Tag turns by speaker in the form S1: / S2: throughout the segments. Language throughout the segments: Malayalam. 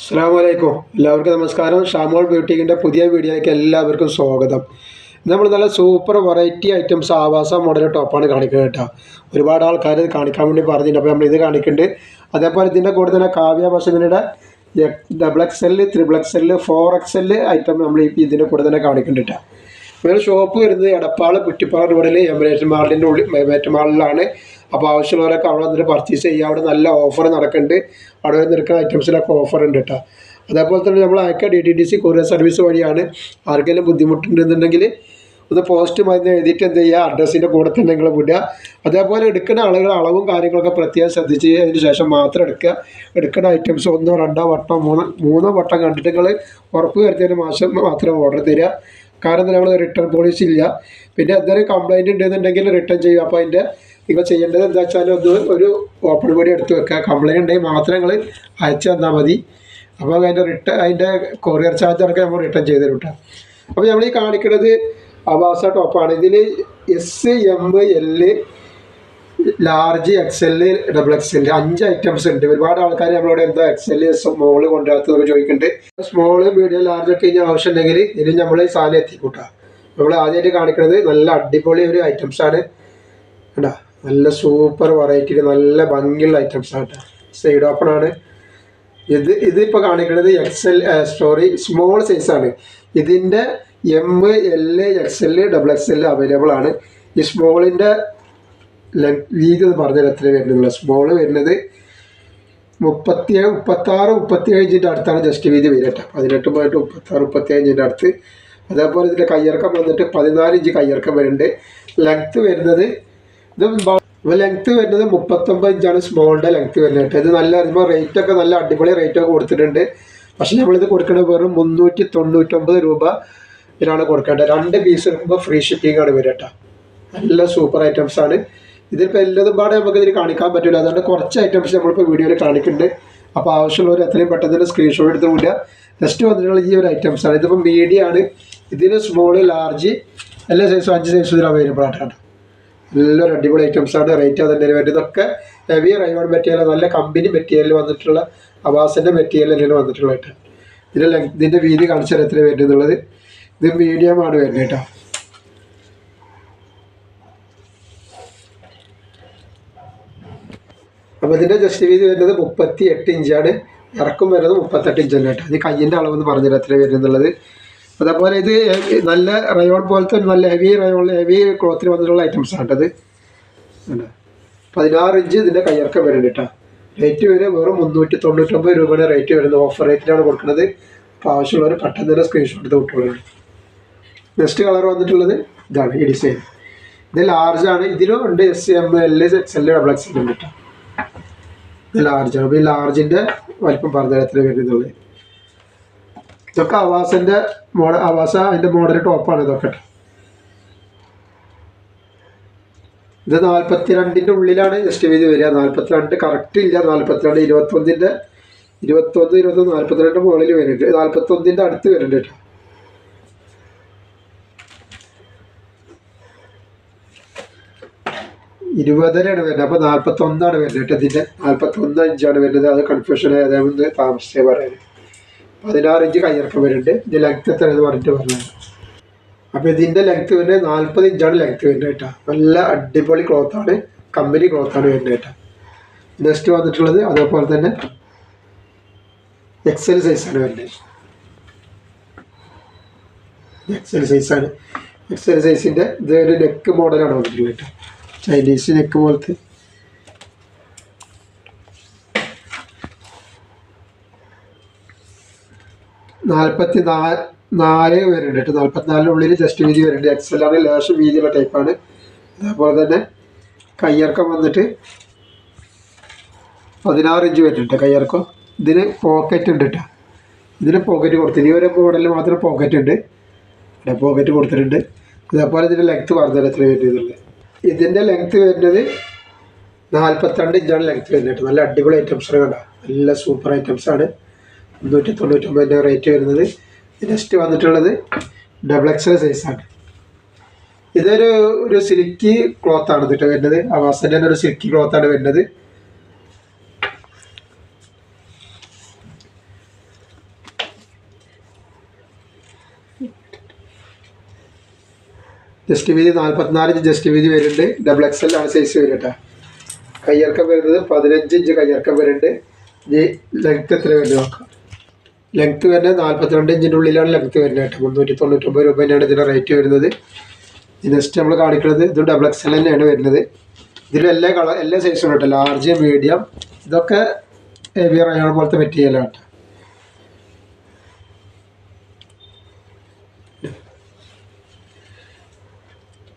S1: അസ്സാം വലൈക്കും എല്ലാവർക്കും നമസ്കാരം. ഷാമോൾ ബ്യൂട്ടിക്കിന്റെ പുതിയ വീഡിയോയിലേക്ക് എല്ലാവർക്കും സ്വാഗതം. നമ്മൾ നല്ല super variety items Avasa model ടോപ്പാണ് കാണിക്കുന്നത് കേട്ടോ. ഒരുപാട് ആൾക്കാർ ഇത് കാണിക്കാൻ വേണ്ടി പറഞ്ഞിട്ടുണ്ട്. അപ്പോൾ നമ്മൾ ഇത് കാണിക്കുന്നുണ്ട്. അതേപോലെ ഇതിന്റെ കൂടെ തന്നെ Kavya ബസമിനിയുടെ double X L triple X L four X L item നമ്മൾ ഇതിന്റെ കൂടെ തന്നെ കാണിക്കുന്നുണ്ട് കേട്ടോ. വേറെ ഷോപ്പ് വരുന്നത് എടപ്പാൾ കുറ്റിപ്പാറ റോഡിൽ എമിറേറ്റ് മാളിന്റെ ഉള്ളിൽ എമിറേറ്റ് അപ്പോൾ ആവശ്യമുള്ളവരൊക്കെ അവിടെ വന്നിട്ട് പർച്ചേസ് ചെയ്യുക അവിടെ നല്ല ഓഫർ നടക്കുന്നുണ്ട്. അവിടെ വന്ന് നിൽക്കുന്ന ഐറ്റംസിലൊക്കെ ഓഫർ ഉണ്ട് കേട്ടോ അതേപോലെ തന്നെ നമ്മൾ അയക്കുക D T D C courier service വഴിയാണ് ആർക്കെങ്കിലും ബുദ്ധിമുട്ടുണ്ടെന്നുണ്ടെങ്കിൽ ഒന്ന് പോസ്റ്റ് മരുന്ന് എഴുതിയിട്ട് എന്ത് ചെയ്യുക? അഡ്രസ്സിന്റെ കൂടെ തന്നെ നിങ്ങൾ വിടുക. അതേപോലെ എടുക്കുന്ന ആളുകൾ അളവും കാര്യങ്ങളൊക്കെ പ്രത്യേകം ശ്രദ്ധിച്ച് അതിന് ശേഷം മാത്രം എടുക്കുക. എടുക്കുന്ന ഐറ്റംസ് ഒന്നോ രണ്ടോ വട്ടം മൂന്നോ മൂന്നോ വട്ടം കണ്ടിട്ട് നിങ്ങൾ ഉറപ്പ് വരുത്തിയതിന് മാസം മാത്രം ഓർഡർ തരിക. കാരണം നമ്മൾ റിട്ടേൺ പോളിസി ഇല്ല. പിന്നെ എന്തെങ്കിലും കംപ്ലൈന്റ് ഉണ്ടെന്നുണ്ടെങ്കിൽ റിട്ടേൺ ചെയ്യും. അപ്പോൾ അതിന്റെ നിങ്ങൾ ചെയ്യേണ്ടത് എന്താ വെച്ചാൽ ഒന്ന് ഒരു ഓപ്പൺ ബോഡി എടുത്ത് വെക്കുക. കംപ്ലൈന്റ് ഉണ്ടെങ്കിൽ മാത്രം നിങ്ങൾ അയച്ചു തന്നാൽ മതി. അപ്പോൾ അതിന്റെ റിട്ടേൺ അതിന്റെ കൊറിയർ ചാർജ് അടക്കം നമ്മൾ റിട്ടേൺ ചെയ്ത് തരും കേട്ടോ അപ്പോൾ നമ്മൾ ഈ കാണിക്കുന്നത് അവാസ ടോപ്പാണ് ഇതിൽ S M L large X L double X L അഞ്ച് ഐറ്റംസ് ഉണ്ട്. ഒരുപാട് ആൾക്കാർ നമ്മളോട് എന്താ എക്സ് എൽ സ്മോൾ കൊണ്ടുവരാത്തതൊക്കെ ചോദിക്കുന്നുണ്ട് സ്മോൾ മീഡിയം ലാർജ് ഒക്കെ ഇനി ആവശ്യം ഉണ്ടെങ്കിൽ ഇനി നമ്മൾ ഈ സാധനം എത്തിക്കൂട്ടാം. നമ്മൾ ആദ്യമായിട്ട് കാണിക്കുന്നത് നല്ല അടിപൊളി ഒരു ഐറ്റംസ് ആണ്. കേട്ടോ നല്ല സൂപ്പർ വെറൈറ്റി നല്ല ഭംഗിയുള്ള ഐറ്റംസ് ആണ് കേട്ടോ. സൈഡ് ഓപ്പൺ ആണ്. ഇത് ഇതിപ്പോൾ കാണിക്കുന്നത് എക്സ് എൽ സോറി സ്മോൾ സൈസാണ് ഇതിന്റെ M L X L double X L available ആണ്. ഈ സ്മോളിന്റെ വീതി എന്ന് പറഞ്ഞാൽ എത്ര വരുന്നുള്ളൂ സ്മോൾ വരുന്നത് മുപ്പത്തി മുപ്പത്താറ് മുപ്പത്തിയേഴ് ഇഞ്ചിന്റെ അടുത്താണ് ജസ്റ്റ് വീതി വരിക കേട്ടോ. പതിനെട്ട് പോയിട്ട് മുപ്പത്താറ് മുപ്പത്തിയേഴ് ഇഞ്ചിന്റെ അടുത്ത്. അതേപോലെ ഇതിന്റെ കയ്യിറക്കം വന്നിട്ട് പതിനാല് ഇഞ്ച് കയ്യിറക്കം വരുന്നുണ്ട്. ലെങ്ത്ത് വരുന്നത് ഇത് ലെങ്ത്ത് വരുന്നത് മുപ്പത്തൊമ്പത് ഇഞ്ചാണ് സ്മോളിന്റെ ലെങ്ത്ത് വരുന്നത് കേട്ടോ. ഇത് നല്ല ഇപ്പോൾ റേറ്റ് ഒക്കെ നല്ല അടിപൊളി റേറ്റ് ഒക്കെ കൊടുത്തിട്ടുണ്ട്. പക്ഷേ നമ്മളിത് കൊടുക്കുന്നത് വെറും മുന്നൂറ്റി തൊണ്ണൂറ്റൊമ്പത് രൂപ ഇതിനാണ് കൊടുക്കേണ്ടത്. രണ്ട് പീസ് എടുക്കുമ്പോൾ ഫ്രീ ഷിപ്പിംഗ് ആണ് വരിക കേട്ടോ. നല്ല സൂപ്പർ ഐറ്റംസ് ആണ്. ഇതിപ്പോൾ എല്ലാതും പാടെ നമുക്ക് ഇതിൽ കാണിക്കാൻ പറ്റില്ല അതുകൊണ്ട് കുറച്ച് ഐറ്റംസ് നമ്മളിപ്പോൾ വീഡിയോയിൽ കാണിക്കുന്നുണ്ട്. അപ്പോൾ ആവശ്യമുള്ളവർ എത്രയും പെട്ടെന്ന് സ്ക്രീൻഷോട്ട് എടുത്ത് വിടുക. നെക്സ്റ്റ് വന്നിട്ടുള്ള ഈ ഒരു ഐറ്റംസ് ആണ്. ഇതിപ്പോൾ മീഡിയം ആണ്. ഇതിന് സ്മോൾ ലാർജ് എല്ലാ സൈസും അഞ്ച് സൈസും ഇതിൽ അവൈലബിൾ ആയിട്ടാണ് എല്ലാവരും അടിപൊളി ഐറ്റംസ് ആണ്. റേറ്റ് അതിന്റെ വരുന്നത് ഇതൊക്കെ ഹെവി റയോൺ മെറ്റീരിയൽ നല്ല കമ്പനി മെറ്റീരിയൽ വന്നിട്ടുള്ള അവാസിന്റെ മെറ്റീരിയൽ തന്നെയാണ് ഐറ്റം ഇതിന്റെ ലെങ് ഇതിന്റെ വീതി കാണിച്ചാൽ എത്ര വരുന്നുള്ളത് ഇത് മീഡിയം ആണ് വരുന്നത് കേട്ടോ. അപ്പോൾ ഇതിന്റെ ജസ്റ്റ് വീതി വരുന്നത് മുപ്പത്തി എട്ട് ഇഞ്ചാണ് ഇറക്കും വരുന്നത് മുപ്പത്തെട്ട് ഇഞ്ച് തന്നെ കേട്ടോ. ഇത് കയ്യിന്റെ അളവെന്ന് പറഞ്ഞിട്ട് എത്ര വരുന്നുള്ളത്. അതേപോലെ ഇത് നല്ല റയോൺ പോലത്തെ ഒരു നല്ല ഹെവി റയോൺ ഹെവി ക്ലോത്തിൽ വന്നിട്ടുള്ള ഐറ്റംസ് ആണ് കേട്ടത് പതിനാറ് ഇഞ്ച് ഇതിന്റെ കയ്യിറക്കം വരുന്നുണ്ട് കേട്ടോ. റേറ്റ് വരെ വെറും മുന്നൂറ്റി തൊണ്ണൂറ്റൊമ്പത് രൂപയുടെ റേറ്റ് വരുന്നത്. ഓഫർ റേറ്റിലാണ് കൊടുക്കുന്നത്. അപ്പോൾ ആവശ്യമുള്ളവർ പെട്ടെന്ന് തന്നെ സ്ക്രീൻഷോട്ട് എടുത്ത് വിട്ടോളൂ. നെക്സ്റ്റ് കളർ വന്നിട്ടുള്ളത് ഇതാണ് ഈ ഡിസൈൻ ഇത് ലാർജാണ് ഇതിലും ഉണ്ട് S M L X L double X ഉണ്ട് കേട്ടോ. ഇത് ലാർജ് ആണ്. അപ്പോൾ ഈ ലാർജിന്റെ വലിപ്പം പറഞ്ഞാൽ എത്ര വരുന്നുള്ളത് ഇതൊക്കെ അവാസിന്റെ മോഡ അവാസ അതിന്റെ മോഡൽ ടോപ്പാണ് ഇതൊക്കെ. ഇത് നാൽപ്പത്തിരണ്ടിന്റെ ഉള്ളിലാണ് എസ്റ്റിമേറ്റ് വരിക. നാൽപ്പത്തിരണ്ട് കറക്റ്റ് ഇല്ല. നാൽപ്പത്തിരണ്ട് ഇരുപത്തൊന്നിന്റെ ഇരുപത്തൊന്ന് ഇരുപത്തൊന്ന് നാൽപ്പത്തിരണ്ട് മുകളിൽ വരുന്നുണ്ട്. നാൽപ്പത്തൊന്നിന്റെ അടുത്ത് വരുന്നുണ്ട് കേട്ടോ. ഇരുപതരയാണ് വരുന്നത്. അപ്പോൾ നാൽപ്പത്തൊന്നാണ് വരുന്നത് കേട്ടോ ഇതിന്റെ നാൽപ്പത്തൊന്ന് അഞ്ചാണ് വരുന്നത്. അത് കൺഫ്യൂഷൻ ആയതുകൊണ്ട് താമസിച്ചേ പറയാൻ പതിനാറ് ഇഞ്ച് കയ്യിറക്കം വരുന്നുണ്ട്. ഇതിന്റെ ലെങ്ത് എത്ര എന്ന് പറഞ്ഞിട്ട് പറഞ്ഞത് അപ്പോൾ ഇതിന്റെ ലെങ്ത് വരുന്നത് നാൽപ്പത് ഇഞ്ചാണ് ലെങ്ത് വരുന്നത് കേട്ടോ. നല്ല അടിപൊളി ക്ലോത്ത് ക്ലോത്താണ് കമ്പനി ആണ് വരുന്നത് കേട്ടോ. നെക്സ്റ്റ് വന്നിട്ടുള്ളത് അതേപോലെ തന്നെ എക്സൽ സൈസാണ് വരുന്നത്. എക്സൽ സൈസാണ് എക്സൽ സൈസിന്റെ ഇത് ഒരു നെക്ക് മോഡലാണ് വന്നിട്ടുള്ളത് കേട്ടോ. ചൈനീസ് നെക്ക് പോലത്തെ. നാൽപ്പത്തി നാല് നാല് വരുന്നുണ്ട് കേട്ടോ. നാൽപ്പത്തിനാലിനുള്ളിൽ ജസ്റ്റ് വീതി വരുന്നുണ്ട്. എക്സൽ ആണ് ലേശം വീതിയുള്ള ടൈപ്പാണ് അതേപോലെ തന്നെ കയ്യിറക്കം വന്നിട്ട് പതിനാറ് ഇഞ്ച് വരുന്നുണ്ട് കയ്യിറക്കം. ഇതിന് പോക്കറ്റ് ഉണ്ട് കേട്ടോ. ഇതിന് പോക്കറ്റ് കൊടുത്തിട്ട് ഈ ഒരു മോഡലിൽ മാത്രം പോക്കറ്റ് ഉണ്ട്. പോക്കറ്റ് കൊടുത്തിട്ടുണ്ട്. അതേപോലെ ഇതിന്റെ ലെങ്ത്ത് പറഞ്ഞാൽ എത്ര വരുന്നത് ഇതിന്റെ ലെങ്ത് വരുന്നത് നാൽപ്പത്തിരണ്ട് ഇഞ്ചാണ് ലെങ്ത്ത് വരുന്നത് നല്ല അടിപൊളി ഐറ്റംസ് ആണ് കണ്ടോ. നല്ല സൂപ്പർ ഐറ്റംസ് ആണ്. മുന്നൂറ്റി തൊണ്ണൂറ്റൊമ്പതിന്റെ റേറ്റ് വരുന്നത് നെക്സ്റ്റ് വന്നിട്ടുള്ളത് ഡബിൾ എക്സൽ സൈസാണ് ഇതൊരു ഒരു സിൽക്കി ക്ലോത്ത് ആണ് കേട്ടോ വരുന്നത്. അവാസിന്റെ തന്നെ ഒരു സിൽക്കി ക്ലോത്ത് ആണ് വരുന്നത്. ജസ്റ്റ് വീതി നാൽപ്പത്തിനാല് ഇഞ്ച് ജസ്റ്റ് വീതി വരുന്നുണ്ട്. ഡബിൾ എക്സ് എൽ ആണ് സൈസ് വരും കേട്ടോ. കയ്യിറക്കം വരുന്നത് പതിനഞ്ച് ഇഞ്ച് കയ്യിറക്കം വരുന്നുണ്ട്. ഇനി ലെങ്ത്ത് എത്ര വരുന്നത് നോക്കാം. ലെങ്ത്ത് വരുന്നത് നാൽപ്പത്തിരണ്ട് ഇഞ്ചിന്റെ ഉള്ളിലാണ് ലെങ്ത്ത് വരുന്നത് കേട്ടോ. മുന്നൂറ്റി തൊണ്ണൂറ്റൊമ്പത് രൂപ തന്നെയാണ് ഇതിന്റെ റേറ്റ് വരുന്നത്. നെക്സ്റ്റ് നമ്മൾ കാണിക്കുന്നത് ഇത് ഡബിൾ എക്സ് എൽ തന്നെയാണ് വരുന്നത്. ഇതിൽ എല്ലാ കളർ എല്ലാ സൈസും കേട്ടോ. ലാർജ് മീഡിയം ഇതൊക്കെ ഹെവിയർ അയാൾ പോലത്തെ മെറ്റീരിയലാണ് കേട്ടോ.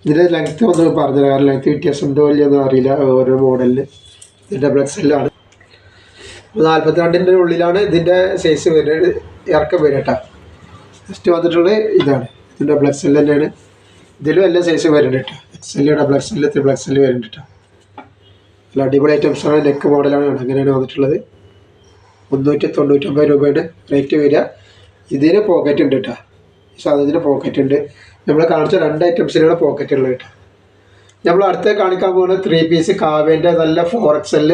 S1: ഇതിന്റെ ലെങ്ത്ത് ഒന്ന് പറഞ്ഞു കാരണം ലെങ്ത്ത് വ്യത്യാസം ഉണ്ടോ ഇല്ലയെന്ന് അറിയില്ല. ഓരോ മോഡലിൽ ഡബിൾ എക്സ് എല്ലാണ് നാൽപ്പത്തിരണ്ടിന്റെ ഉള്ളിലാണ് ഇതിന്റെ സൈസ് വരുന്നത്. ഇറക്കം വരിക കേട്ടോ. നെക്സ്റ്റ് വന്നിട്ടുള്ളത് ഇതാണ്. ഇത് ഡബിൾ എക്സ് എൽ തന്നെയാണ്. ഇതിലും എല്ലാ സൈസ് വരുന്നുണ്ട് കേട്ടോ. X L double X L triple X L വരുന്നുണ്ട് നല്ല അടിപൊളി ആണ്. നെക്ക് മോഡലാണ് അങ്ങനെയാണ് വന്നിട്ടുള്ളത്. മുന്നൂറ്റി തൊണ്ണൂറ്റൊമ്പത് രൂപയുടെ റേറ്റ് വരിക. ഇതിന് പോക്കറ്റ് ഉണ്ട് കേട്ടോ. സാധനത്തിന് പോക്കറ്റ് ഉണ്ട്. നമ്മൾ കാണിച്ച രണ്ട് ഐറ്റംസിനാണ് പോക്കറ്റ് ഉള്ളത് കേട്ടോ. നമ്മൾ അടുത്ത കാണിക്കാൻ പോകുന്നത് ത്രീ പീസ് കാവേന്റെ നല്ല ഫോർ എക്സ് എൽ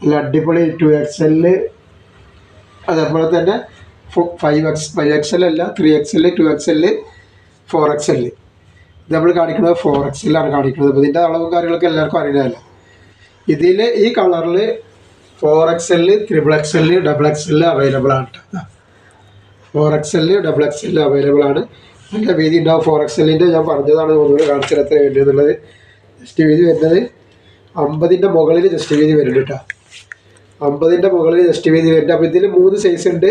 S1: നല്ല അടിപൊളി ടു എക്സ് എൽ അതേപോലെ തന്നെ five X five X L അല്ല three X L two X L four X L ഇത് നമ്മൾ കാണിക്കുന്നത് ഫോർ എക്സ് എല്ലാണ് കാണിക്കുന്നത്. അപ്പോൾ ഇതിന്റെ അളവും കാര്യങ്ങളൊക്കെ എല്ലാവർക്കും അറിയുന്നതല്ല ഇതിൽ ഈ കളറിൽ four X L triple X L double X L available ആണ് four X L double X L available ആണ്. നല്ല വീതി ഉണ്ടാവും. ഫോർ എക്സലിന്റെ ഞാൻ പറഞ്ഞതാണ് ഒന്നുകൂടി കാണിച്ചത് എത്ര വേണ്ടി എന്നുള്ളത് ജസ്റ്റ് വീതി വരുന്നത് അമ്പതിന്റെ മുകളിൽ ജസ്റ്റ് വീതി വരുന്നുണ്ട് കേട്ടോ. അമ്പതിന്റെ മുകളിൽ ജസ്റ്റ് വീതി വരുന്നുണ്ട്. അപ്പോൾ ഇതിൽ മൂന്ന് സൈസ് ഉണ്ട്.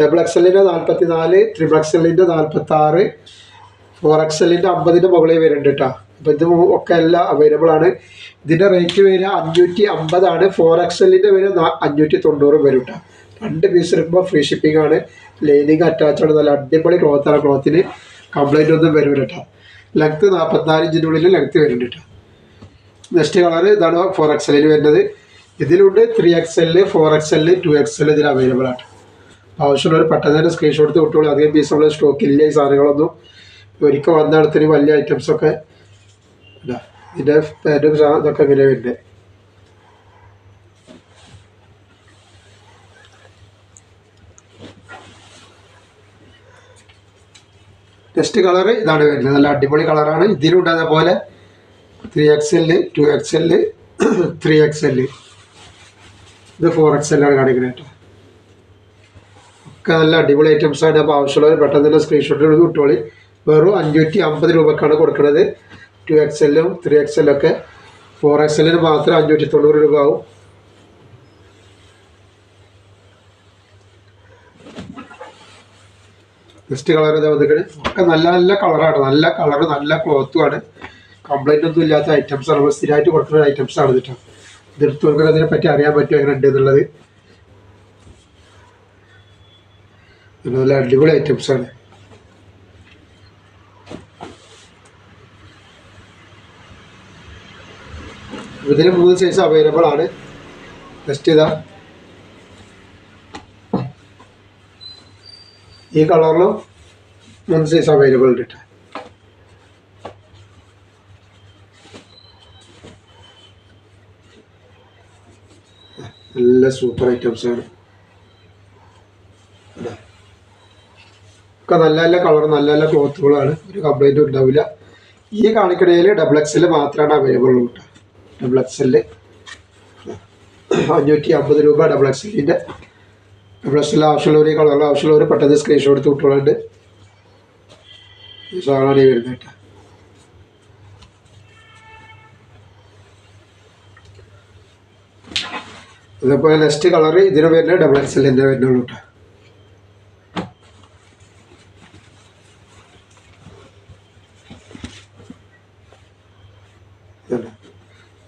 S1: ഡബിൾ എക്സലിന്റെ നാൽപ്പത്തി നാല് ത്രിബിൾ എക്സലിന്റെ നാൽപ്പത്താറ് ഫോർ എക്സലിന്റെ അമ്പതിന്റെ മുകളിൽ വരുന്നുണ്ട് കേട്ടോ. അപ്പോൾ ഇത് ഒക്കെ എല്ലാം അവൈലബിൾ ആണ്. ഇതിന്റെ റേറ്റ് വരിക അഞ്ഞൂറ്റി അമ്പതാണ് ഫോർ എക്സലിന്റെ വരെ അഞ്ഞൂറ്റി തൊണ്ണൂറ് വരും കേട്ടോ. രണ്ട് പീസ് എടുക്കുമ്പോൾ ഫ്രീ ഷിപ്പിംഗ് ആണ്. ലൈനിങ് അറ്റാച്ച് ആണ്. നല്ല അടിപൊളി ക്ലോത്താണ് ക്ലോത്തിന് കംപ്ലൈന്റ് ഒന്നും വരും കേട്ടോ ലെങ്ത്ത് നാൽപ്പത്തിനാല് ഇഞ്ചിന്റെ ഉള്ളിൽ ലെങ്ത്ത് വരുന്നുണ്ട് കേട്ടോ നെക്സ്റ്റ് കളർ ഇതാണ് ഫോർ എക്സ് എല്ലിൽ വരുന്നത്. ഇതിലുണ്ട് three X L four X L two X L ഇതിൽ അവൈലബിൾ ആണ് ആവശ്യമുള്ളവർ പെട്ടെന്ന് തന്നെ സ്ക്രീൻഷോട്ട് എടുത്ത് വിട്ടോളൂ. അധികം പീസ് നമ്മൾ സ്റ്റോക്ക് ഇല്ല ഈ സാധനങ്ങളൊന്നും. ഒരിക്കൽ വന്നിടത്തിന് വലിയ ഐറ്റംസൊക്കെ ഇതാ ഇതിന്റെ പാന്റും ഇതൊക്കെ ഇങ്ങനെ വരുന്നത് നെക്സ്റ്റ് കളർ ഇതാണ് വരുന്നത്. നല്ല അടിപൊളി കളറാണ്. ഇതിലുണ്ട് അതേപോലെ three X L two X L three X L ഇത് ഫോർ എക്സ് എല്ലാണ് കാണിക്കുന്നത് കേട്ടോ. ഒക്കെ നല്ല അടിപൊളി ഐറ്റംസ് ആണ്. അപ്പോൾ ആവശ്യമുള്ളവർ പെട്ടെന്ന് തന്നെ സ്ക്രീൻഷോട്ട് എടുത്ത് വിട്ടോളി. വെറും അഞ്ഞൂറ്റി അമ്പത് രൂപക്കാണ് കൊടുക്കുന്നത്. ടു എക്സ് എല്ലും ത്രീ എക്സ് എല്ലൊക്കെ ഫോർ എക്സ് എല്ലിന് മാത്രം അഞ്ഞൂറ്റി തൊണ്ണൂറ് രൂപ ആവും. നെക്സ്റ്റ് കളർ ഇതാ ഒക്കെ നല്ല നല്ല കളറാണ് നല്ല കളർ നല്ല ക്ലോത്തുമാണ് കംപ്ലൈന്റ് ഒന്നും ഇല്ലാത്ത ഐറ്റംസ് ആണ്. നമ്മൾ സ്ഥിരമായിട്ട് കൊടുക്കുന്ന ഐറ്റംസ് ആണ് കേട്ടോ ഇതെടുത്തവർക്ക് അതിനെ പറ്റി അറിയാൻ പറ്റും എങ്ങനെ ഉണ്ട് എന്നുള്ളത്? നല്ല അടിപൊളി ഐറ്റംസ് ആണ്. ഇതിന് മൂന്ന് സൈസ് അവൈലബിൾ ആണ്. ബെസ്റ്റ് ഇതാ. ഈ കളറിലും മൂന്ന് സൈസ് അവൈലബിൾ ഉണ്ട് കേട്ടോ നല്ല സൂപ്പർ ഐറ്റംസ് ആണ്. ഇതാ. ഒക്കെ നല്ല നല്ല കളർ നല്ല നല്ല ക്ലോത്തുകളാണ് ഒരു കംപ്ലൈന്റും ഉണ്ടാവില്ല. ഈ കാണിക്കടയിൽ ഡബിൾ എക്സൽ മാത്രമാണ് അവൈലബിൾ ഉള്ളൂ കേട്ടോ ഡബിൾ എക്സൽ അഞ്ഞൂറ്റി അമ്പത് രൂപ ഡബിൾ എക്സലിന്റെ എക്സൽ ആവശ്യമുള്ളവർ കളർ ആവശ്യമുള്ളവർ പെട്ടെന്ന് സ്ക്രീൻഷോട്ട് എടുത്ത് വിട്ടോളുണ്ട്. ഈ ഈ വരുന്നത് കേട്ടോ നെക്സ്റ്റ് കളർ ഇതിന് വരുന്നത് ഡബിൾ എക്സൽ തന്നെ വരുന്നുള്ളൂ കേട്ടോ.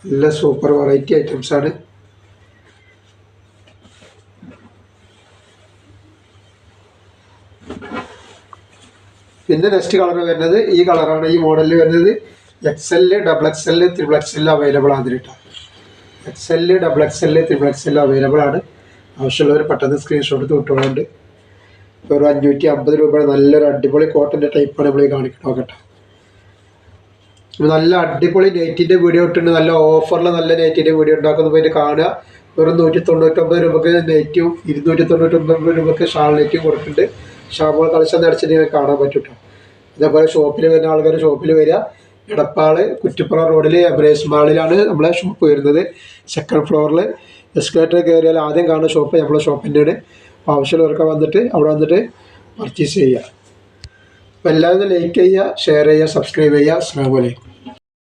S1: നല്ല സൂപ്പർ വെറൈറ്റി ഐറ്റംസ് പിന്നെ നെക്സ്റ്റ് കളർ വരുന്നത് ഈ കളറാണ് ഈ മോഡലിൽ വരുന്നത് X L double X L triple X L available ആണ് X L double X L triple X L available ആണ്. ആവശ്യമുള്ളവർ പെട്ടെന്ന് സ്ക്രീൻഷോട്ട് തൊട്ടുകൊണ്ട് ഒരു അഞ്ഞൂറ്റി അമ്പത് രൂപയുടെ നല്ലൊരു അടിപൊളി കോട്ടന്റെ ടൈപ്പാണ് നമ്മൾ കാണിക്കണം കേട്ടോ നല്ല അടിപൊളി നെറ്റിന്റെ വീഡിയോ ഇട്ടുണ്ട് നല്ല ഓഫറിൽ നല്ല നെറ്റിന്റെ വീഡിയോ ഉണ്ടാക്കുന്ന പോയിട്ട് കാണുക. വെറും നൂറ്റി തൊണ്ണൂറ്റൊമ്പത് രൂപക്ക് നെറ്റും ഇരുന്നൂറ്റി തൊണ്ണൂറ്റൊമ്പത് രൂപക്ക് ഷാൾ കൊടുക്കുന്നുണ്ട് ഷാമ്പോൾ കളിച്ചെന്ന് അടിച്ചിട്ട് കാണാൻ പറ്റൂട്ടോ. ഇതേപോലെ ഷോപ്പിൽ വരുന്ന ആൾക്കാർ ഷോപ്പിൽ വരിക. എടപ്പാൾ കുറ്റിപ്പുറ റോഡിൽ അബ്രേസ് മാളിലാണ് നമ്മളെ ഷോപ്പ് വരുന്നത്. സെക്കൻഡ് ഫ്ലോറിൽ എസ്കലേറ്റർ കയറിയാൽ ആദ്യം കാണുന്ന ഷോപ്പ് നമ്മളെ ഷോപ്പിന്റെയാണ് അപ്പോൾ ആവശ്യമുള്ളവർക്ക് വന്നിട്ട് അവിടെ വന്നിട്ട് പർച്ചേസ് ചെയ്യുക. അപ്പോൾ എല്ലാവരും ലൈക്ക് ചെയ്യുക ഷെയർ ചെയ്യുക സബ്സ്ക്രൈബ് ചെയ്യുക. അസ്സാം വലൈക്കും